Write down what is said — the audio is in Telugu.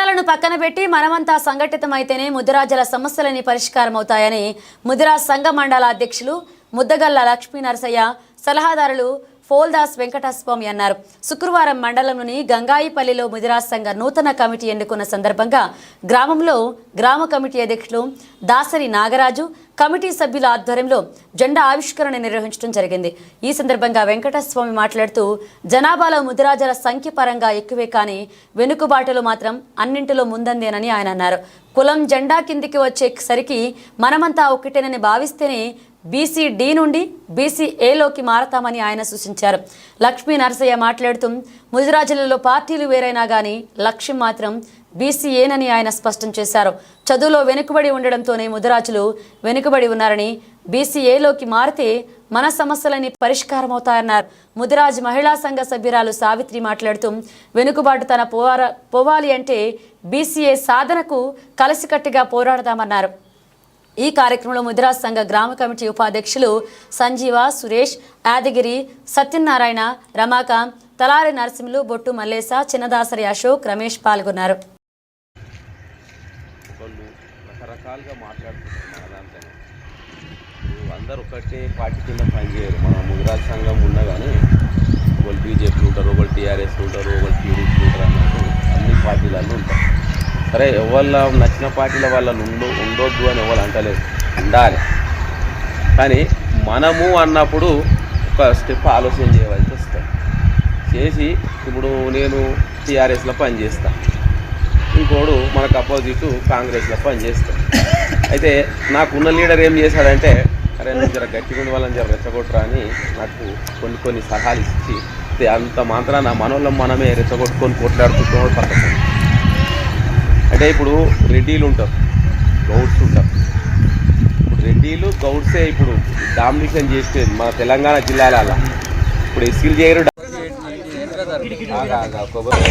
విభేదాలను పక్కన పెట్టి మనమంతా సంఘటితమైతేనే ముదిరాజుల సమస్యలని పరిష్కారం అవుతాయని ముదిరాజ్ సంఘ మండల అధ్యక్షులు ముద్దగల్ల లక్ష్మీ నరసయ్య సలహాదారులు ఫోల్దాస్ వెంకటస్వామి అన్నారు. శుక్రవారం మండలంలోని గంగాయిపల్లిలో ముదిరాజ్ సంఘ నూతన కమిటీ ఎన్నుకున్న సందర్భంగా గ్రామంలో గ్రామ కమిటీ అధ్యక్షులు దాసరి నాగరాజు కమిటీ సభ్యుల ఆధ్వర్యంలో జెండా ఆవిష్కరణ నిర్వహించడం జరిగింది. ఈ సందర్భంగా వెంకటస్వామి మాట్లాడుతూ జనాభాలో ముదిరాజుల సంఖ్య పరంగా ఎక్కువే కానీ వెనుకబాటులో మాత్రం అన్నింటిలో ముందందేనని ఆయన అన్నారు. కులం జెండా కిందికి వచ్చేసరికి మనమంతా ఒకటేనని భావిస్తేనే బీసీ డి నుండి బీసీ ఏలోకి మారతామని ఆయన సూచించారు. లక్ష్మీ నరసయ్య మాట్లాడుతూ ముదిరాజులలో పార్టీలు వేరైనా కానీ లక్ష్యం మాత్రం బీసీఏనని ఆయన స్పష్టం చేశారు. చదువులో వెనుకబడి ఉండడంతోనే ముదిరాజులు వెనుకబడి ఉన్నారని బీసీఏలోకి మారితే మన సమస్యలని పరిష్కారమవుతాయన్నారు. ముదిరాజ్ మహిళా సంఘ సభ్యురాలు సావిత్రి మాట్లాడుతూ వెనుకబాటు తన పోవాలి అంటే బీసీఏ సాధనకు కలిసికట్టుగా పోరాడదామన్నారు ఈ కార్యక్రమంలో ముదిరాజ్ సంఘ గ్రామ కమిటీ ఉపాధ్యక్షులు సంజీవ సురేష్ యాదగిరి సత్యనారాయణ రమాకాంత్ తలారి నరసింహులు బొట్టు మల్లేశ చిన్నదాసరి అశోక్ రమేష్ పాల్గొన్నారు. రకరకాలుగా మాట్లాడుతుంటారు అందరూ ఒకటే పార్టీ కింద పనిచేయరు. మన ముదిరాజ్ సంఘం ఉన్నా కానీ సరే ఎవళ్ళ నచ్చిన పార్టీల వాళ్ళ ఉండు ఉండొద్దు అని ఎవరు అంటలేదు. ఉండాలి. కానీ మనము అన్నప్పుడు ఒక స్టెప్ ఆలోచన చేయవలసి వస్తుంది. చేసి ఇప్పుడు నేను టీఆర్ఎస్లో పనిచేస్తాను ఇంకోడు మనకు అపోజిట్ కాంగ్రెస్లో పనిచేస్తాడు అయితే నాకున్న లీడర్ ఏం చేశాడంటే అరే నేను జర గట్టిగా వాళ్ళని జర రెచ్చగొట్టరా అని నాకు కొన్ని కొన్ని సలహాలు ఇచ్చి అంత మాత్రాన మనోళ్ళం మనమే రెచ్చగొట్టుకొని కొట్లాడుకుంటున్నాడు పక్కన అంటే ఇప్పుడు రెడ్డిలు ఉంటారు. గౌడ్స్ ఉంటారు. ఇప్పుడు రెడ్డిలు గౌడ్సే ఇప్పుడు డామినేషన్ చేసేది మన తెలంగాణ జిల్లాల ఇప్పుడు ఎస్సీలు చేయరు కొబ్బరి-